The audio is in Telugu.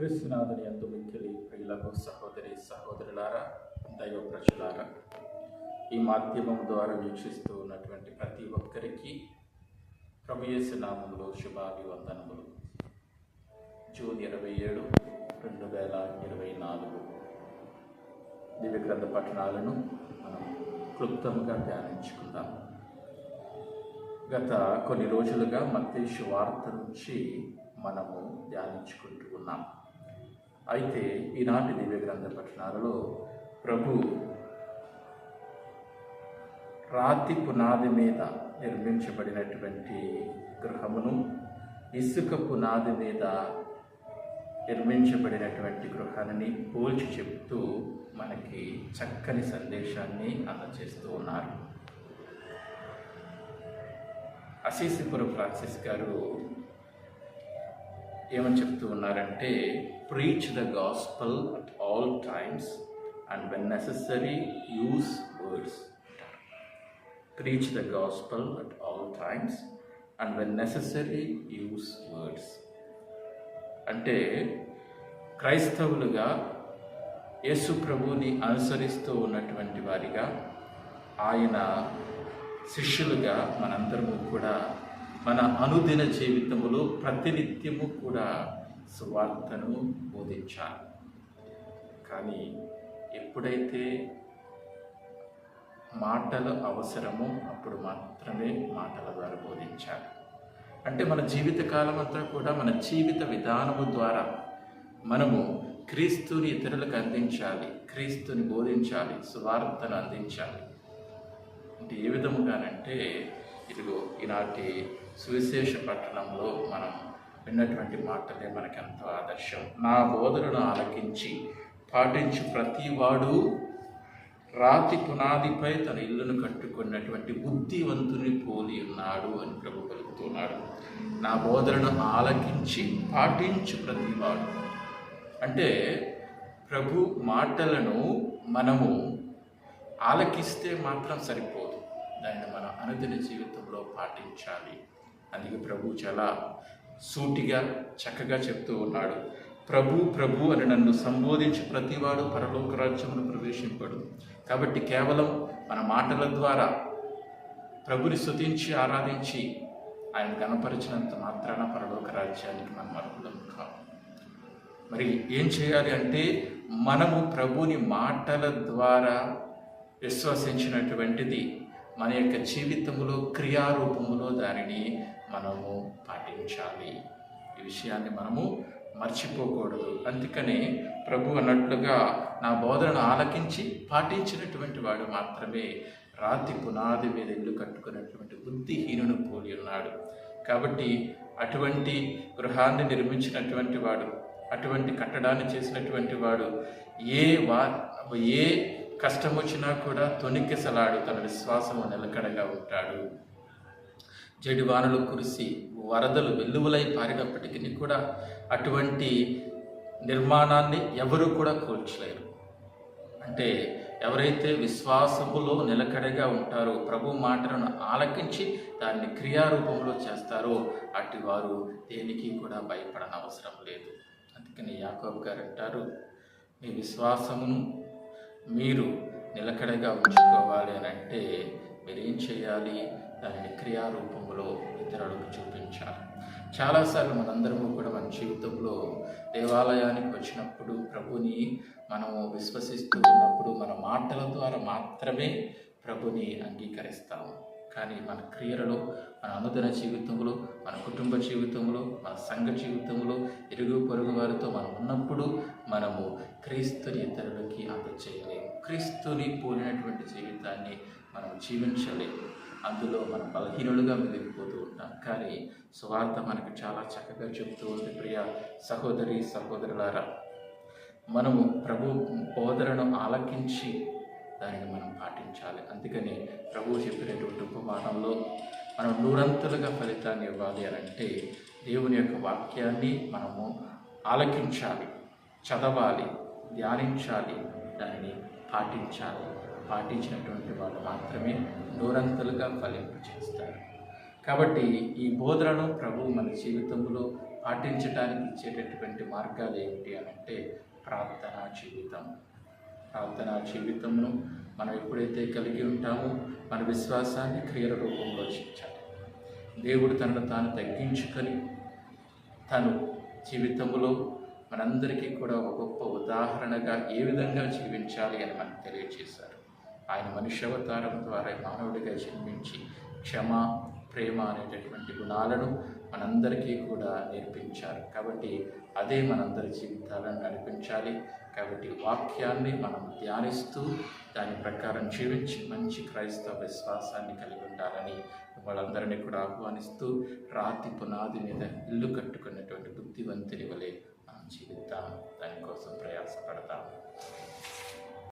క్రీస్తునాథుని ఎందు మిక్కిలి ప్రియులకు సహోదరి సహోదరులారా దైవ ప్రజలారా ఈ మాధ్యమం ద్వారా వీక్షిస్తూ ఉన్నటువంటి ప్రతి ఒక్కరికి ప్రమేయసు నామంలో శుభాభివందనములు. జూన్ ఇరవై ఏడు రెండు వేల ఇరవై నాలుగు దివ్యగ్రంథ పట్టణాలను మనం క్లుప్తంగా ధ్యానించుకుందాం. గత కొన్ని రోజులుగా మత్తేషు వార్త నుంచి మనము ధ్యానించుకుంటూ ఉన్నాం. అయితే ఈనాటి దివ్య గ్రంథ పట్టణాలలో ప్రభు రాతి పునాది మీద నిర్మించబడినటువంటి గృహమును ఇసుక పునాది మీద నిర్మించబడినటువంటి గృహాన్ని పోల్చి చెప్తూ మనకి చక్కని సందేశాన్ని అందజేస్తూ ఉన్నారు. అశీసిపురం ఫ్రాన్సిస్ గారు ఏమని చెప్తూ ఉన్నారంటే preach the gospel at all times and when necessary use words preach the gospel at all times and when necessary use words అంటే క్రైస్తవులుగా యేసు ప్రభువుని అనుసరిస్తూ ఉన్నటువంటి వారిగా ఆయన శిష్యులుగా మనందరము కూడా మన అనుదిన జీవితంలో ప్రతినిత్యము కూడా సువార్తను బోధించాలి. కానీ ఎప్పుడైతే మాటలు అవసరమో అప్పుడు మాత్రమే మాటల ద్వారా బోధించాలి. అంటే మన జీవితకాలం అంతా కూడా మన జీవిత విధానము ద్వారా మనము క్రీస్తుని ఇతరులకు అందించాలి క్రీస్తుని బోధించాలి సువార్తను అందించాలి. అంటే ఏ విధముగానంటే ఇదిగో ఈనాటి సువిశేష పట్టణంలో మనం విన్నటువంటి మాటలే మనకెంతో ఆదర్శం. నా బోధనను ఆలకించి పాటించి ప్రతివాడు రాతి పునాదిపై తన ఇల్లును కట్టుకున్నటువంటి బుద్ధివంతుని పోలి ఉన్నాడు అని ప్రభు పలుకుతున్నాడు నా బోధనను ఆలకించి పాటించు ప్రతివాడు. అంటే ప్రభు మాటలను మనము ఆలకిస్తే మాత్రం సరిపోదు. దాన్ని మన అనుదిన జీవితంలో పాటించాలి. అందుకే ప్రభు చాలా సూటిగా చక్కగా చెప్తూ ఉన్నాడు. ప్రభు ప్రభు అని నన్ను సంబోధించి ప్రతివాడు పరలోక రాజ్యమును ప్రవేశింపడు. కాబట్టి కేవలం మన మాటల ద్వారా ప్రభుని స్థుతించి ఆరాధించి ఆయన గణపరిచినంత మాత్రాన పరలోక రాజ్యానికి మనం అర్హులం కాదు మరి ఏం చేయాలి అంటే మనము ప్రభుని మాటల ద్వారా విశ్వసించినటువంటిది మన యొక్క జీవితంలో క్రియారూపములో దానిని మనము పాటించాలి. ఈ విషయాన్ని మనము మర్చిపోకూడదు. అందుకనే ప్రభు అన్నట్లుగా నా బోధనను ఆలకించి పాటించినటువంటి వాడు మాత్రమే రాతి పునాది మీద ఇల్లు కట్టుకున్నటువంటి బుద్ధిహీనును పోలి ఉన్నాడు. కాబట్టి అటువంటి గృహాన్ని నిర్మించినటువంటి వాడు అటువంటి కట్టడాన్ని చేసినటువంటి వాడు ఏ వా ఏ కష్టం వచ్చినా కూడా తొణికిసలాడు తన విశ్వాసము నిలకడగా ఉంటాడు. జడివానలు కురిసి వరదలు వెల్లువలై పారినప్పటికీ కూడా అటువంటి నిర్మాణాన్ని ఎవరు కూడా కూల్చలేరు. అంటే ఎవరైతే విశ్వాసములో నిలకడగా ఉంటారో ప్రభు మాటలను ఆలకించి దాన్ని క్రియారూపంలో చేస్తారో అటు వారు దేనికి కూడా భయపడన అవసరం లేదు. అందుకని యాకోబ్ గారు అంటారు మీ విశ్వాసమును మీరు నిలకడగా ఉంచుకోవాలి అని అంటే మీరేం చేయాలి? దానిని క్రియారూపంలో ఇతరులకు చూపించాలి. చాలాసార్లు మనందరము కూడా మన జీవితంలో దేవాలయానికి వచ్చినప్పుడు ప్రభుని మనము విశ్వసిస్తూ ఉన్నప్పుడు మన మాటల ద్వారా మాత్రమే ప్రభుని అంగీకరిస్తాము. కానీ మన క్రియలలో మన అనుదిన జీవితంలో మన కుటుంబ జీవితంలో మన సంఘ జీవితంలో ఇరుగు పొరుగు వారితో మనం ఉన్నప్పుడు మనము క్రీస్తుని ఇతరులకి అందచేయలేము క్రీస్తుని పోలినటువంటి జీవితాన్ని మనం జీవించలేము. అందులో మనం బలహీనులుగా మిగిలిపోతూ ఉంటాం. కానీ సువార్త మనకు చాలా చక్కగా చెబుతూ ఉంది ప్రియ సహోదరి సహోదరులారా. మనము ప్రభు బోధనను ఆలకించి దానిని మనం పాటించాలి. అందుకని ప్రభువు చెప్పినటువంటి ఉపమానంలో మనం నూరంతలుగా ఫలితాన్ని ఇవ్వాలి అని అంటే దేవుని యొక్క వాక్యాన్ని మనము ఆలకించాలి చదవాలి ధ్యానించాలి దానిని పాటించాలి. పాటించినటువంటి వాళ్ళు మాత్రమే నూరంతలుగా ఫలింపు చేస్తారు. కాబట్టి ఈ బోధనను ప్రభు మన జీవితంలో పాటించడానికి ఇచ్చేటటువంటి మార్గాలు ఏమిటి అని అంటే ప్రార్థనా జీవితం. ప్రార్థనా జీవితంను మనం ఎప్పుడైతే కలిగి ఉంటామో మన విశ్వాసాన్ని క్రియల రూపంలో చూచాలి దేవుడు తనను తాను తగ్గించుకొని తను జీవితంలో మనందరికీ కూడా ఒక గొప్ప ఉదాహరణగా ఏ విధంగా జీవించాలి అని మనకు తెలియజేశారు. ఆయన మనిషి అవతారం ద్వారా మానవుడిగా జన్మించి క్షమ ప్రేమ అనేటటువంటి గుణాలను మనందరికీ కూడా నేర్పించారు. కాబట్టి అదే మనందరి జీవితాలను నడిపించాలి. కాబట్టి వాక్యాన్ని మనం ధ్యానిస్తూ దాని ప్రకారం జీవించి మంచి క్రైస్తవ విశ్వాసాన్ని కలిగి ఉండాలని వాళ్ళందరినీ కూడా ఆహ్వానిస్తూ రాతి పునాది మీద ఇల్లు కట్టుకున్నటువంటి బుద్ధివంతుని వలె మనం జీవిద్దాం. దానికోసం ప్రయాసపడతాం.